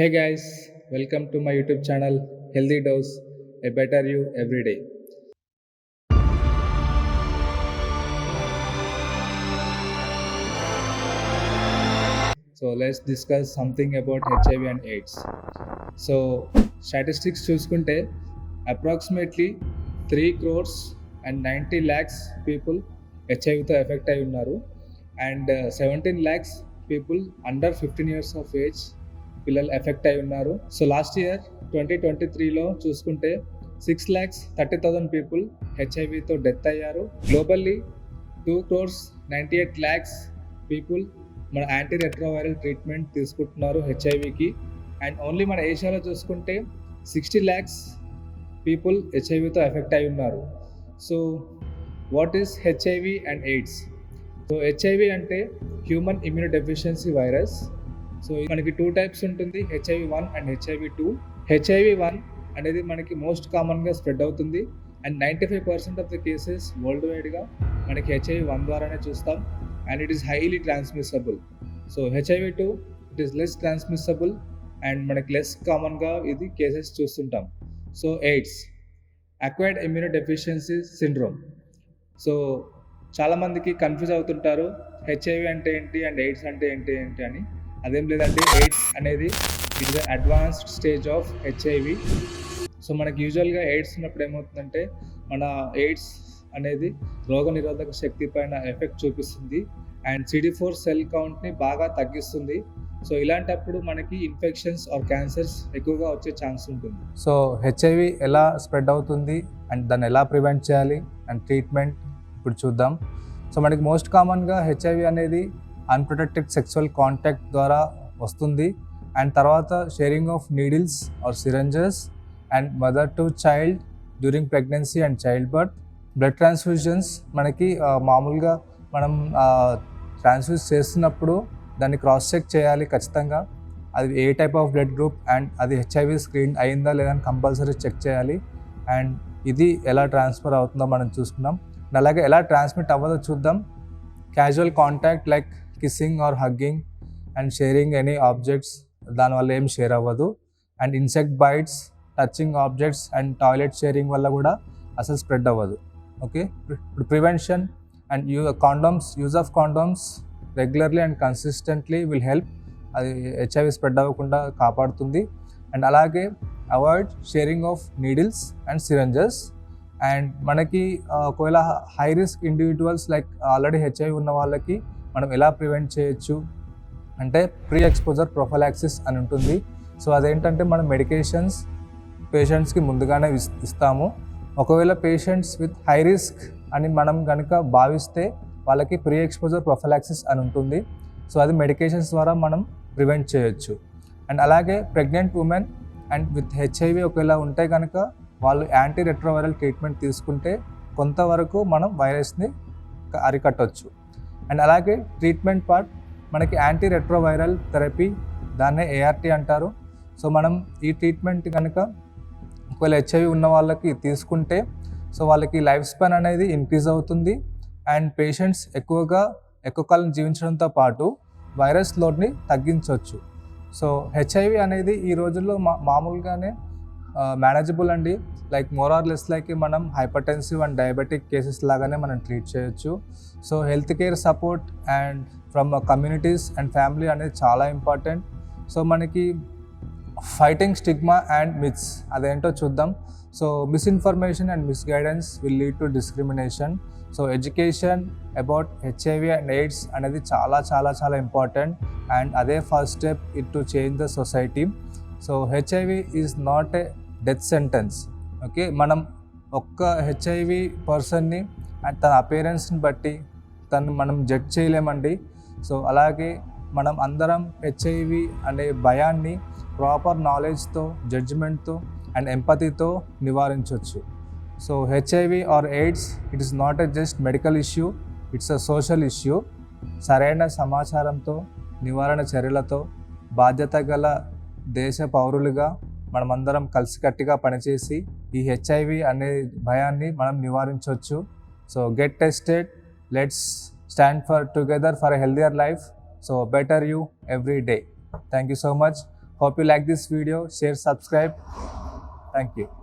Hey guys welcome to my YouTube channel healthy dose a better you every day so let's discuss something about HIV and AIDS so statistics చూసుకుంటే approximately three crores and ninety lakhs people హెచ్ఐవితో effect అయి ఉన్నారు. And seventeen lakhs people under fifteen years of age పిల్లలు effect అయి ఉన్నారు. So last year twenty twenty త్రీలో చూసుకుంటే six lakhs thirty thousand people హెచ్ఐవితో death అయ్యారు. Globally two crores ninety eight lakhs people మన anti retroviral treatment తీసుకుంటున్నారు హెచ్ఐవికి. And only మన ఏషియాలో చూసుకుంటే సిక్స్టీ ల్యాక్స్ పీపుల్ హెచ్ఐవితో ఎఫెక్ట్ అయి ఉన్నారు. So what is HIV and AIDS so HIV అంటే human immuno deficiency virus so మనకి టూ టైప్స్ ఉంటుంది HIV one and HIV two HIV one అనేది మనకి మోస్ట్ కామన్గా స్ప్రెడ్ అవుతుంది and ninety five percent of the cases world వైడ్గా మనకి HIV one ద్వారానే చూస్తాం and it is highly transmissible so HIV two it is less transmissible and మనకి less కామన్గా ఇది కేసెస్ చూస్తుంటాం. So AIDS acquired immunodeficiency syndrome so చాలామందికి confuse అవుతుంటారు హెచ్ఐవి అంటే ఏంటి అండ్ ఎయిడ్స్ అంటే ఏంటి ఏంటి అని. అదేం లేదంటే ఎయిడ్స్ అనేది it is advanced stage of HIV. So మనకి యూజువల్గా ఎయిడ్స్ ఉన్నప్పుడు ఏమవుతుందంటే మన ఎయిడ్స్ అనేది రోగ నిరోధక శక్తి పైన ఎఫెక్ట్ చూపిస్తుంది. అండ్ సిడి ఫోర్ సెల్ కౌంట్ని బాగా తగ్గిస్తుంది. సో ఇలాంటప్పుడు మనకి ఇన్ఫెక్షన్స్ ఆర్ క్యాన్సర్స్ ఎక్కువగా వచ్చే ఛాన్స్ ఉంటుంది. సో హెచ్ఐవి ఎలా స్ప్రెడ్ అవుతుంది అండ్ దాన్ని ఎలా ప్రివెంట్ చేయాలి అండ్ ట్రీట్మెంట్ ఇప్పుడు చూద్దాం. సో మనకి మోస్ట్ కామన్గా హెచ్ఐవి అనేది అన్ప్రొటెక్టెడ్ సెక్సువల్ కాంటాక్ట్ ద్వారా వస్తుంది. అండ్ తర్వాత sharing of needles or syringes and mother to child during pregnancy and child birth blood transfusions మనకి మామూలుగా మనం ట్రాన్స్ఫ్యూజ్ చేస్తున్నప్పుడు దాన్ని క్రాస్ చెక్ చేయాలి ఖచ్చితంగా. అది ఏ type of blood group and అది హెచ్ఐవి స్క్రీన్ అయిందా లేదా అని కంపల్సరీ చెక్ చేయాలి. అండ్ ఇది ఎలా ట్రాన్స్ఫర్ అవుతుందో మనం చూసుకున్నాం అలాగే ఎలా ట్రాన్స్మిట్ అవ్వదో చూద్దాం. Casual contact like kissing or hugging and sharing any objects దానివల్ల ఏం షేర్ అవ్వదు. And insect bites touching objects and toilet sharing వల్ల కూడా అసలు స్ప్రెడ్ అవ్వదు. ఓకే ఇప్పుడు prevention and you condoms use of condoms regularly and consistently will help అది HIV spread అవ్వకుండా కాపాడుతుంది. అండ్ అలాగే avoid sharing of needles and syringes and మనకి ఒకవేళ high risk individuals like already HIV ఉన్న వాళ్ళకి మనం ఎలా ప్రివెంట్ చేయొచ్చు? అంటే ప్రీ ఎక్స్పోజర్ ప్రొఫలాక్సిస్ అని ఉంటుంది. సో అదేంటంటే మనం మెడికేషన్స్ పేషెంట్స్కి ముందుగానే ఇస్తాము. ఒకవేళ పేషెంట్స్ విత్ హై రిస్క్ అని మనం కనుక భావిస్తే వాళ్ళకి ప్రీ ఎక్స్పోజర్ ప్రొఫలాక్సిస్ అని ఉంటుంది. సో అది మెడికేషన్స్ ద్వారా మనం ప్రివెంట్ చేయొచ్చు. అండ్ అలాగే pregnant women and with HIV ఒకవేళ ఉంటే కనుక వాళ్ళు యాంటీ రెట్రోవైరల్ ట్రీట్మెంట్ తీసుకుంటే కొంతవరకు మనం వైరస్ని అరికట్టవచ్చు అండ్ అలాగే ట్రీట్మెంట్ పార్ట్ మనకి యాంటీ రెట్రోవైరల్ థెరపీ దాన్నే ఏఆర్టీ అంటారు. సో మనం ఈ ట్రీట్మెంట్ కనుక ఒకవేళ హెచ్ఐవి ఉన్న వాళ్ళకి తీసుకుంటే సో వాళ్ళకి లైఫ్ స్పాన్ అనేది ఇంక్రీజ్ అవుతుంది. అండ్ పేషెంట్స్ ఎక్కువగా ఎక్కువ కాలం జీవించడంతో పాటు వైరస్ లోడ్ని తగ్గించవచ్చు సో హెచ్ఐవి అనేది ఈ రోజుల్లో మా మామూలుగానే మేనేజబుల్ అండి. Like more or less like మనం హైపర్టెన్సివ్ అండ్ డయాబెటిక్ కేసెస్ లాగానే మనం ట్రీట్ చేయొచ్చు. So health care support and from communities and family అనేది చాలా ఇంపార్టెంట్ సో మనకి ఫైటింగ్ స్టిగ్మా అండ్ మిత్స్ అదేంటో చూద్దాం. So misinformation and misguidance will lead to discrimination so education about HIV and AIDS అనేది చాలా చాలా చాలా ఇంపార్టెంట్ అండ్ అదే first step it to change the society so HIV is not a death sentence okay మనం ఒక్క HIV పర్సన్ని and తన అపేరెన్స్ని బట్టి తను మనం జడ్జ్ చేయలేమండి. సో అలాగే మనం అందరం హెచ్ఐవి అనే భయాన్ని ప్రాపర్ నాలెడ్జ్తో జడ్జిమెంట్తో అండ్ ఎంపతితో నివారించవచ్చు so HIV or AIDS it is not a just medical issue it's a social issue సరైన సమాచారంతో నివారణ చర్యలతో బాధ్యత గల దేశ పౌరులుగా మనమందరం కలిసికట్టుగా పనిచేసి ఈ హెచ్ఐవి అనే భయాన్ని మనం నివారించవచ్చు. So get tested let's stand for together for a healthier life so better you every day thank you so much hope you like this video share subscribe thank you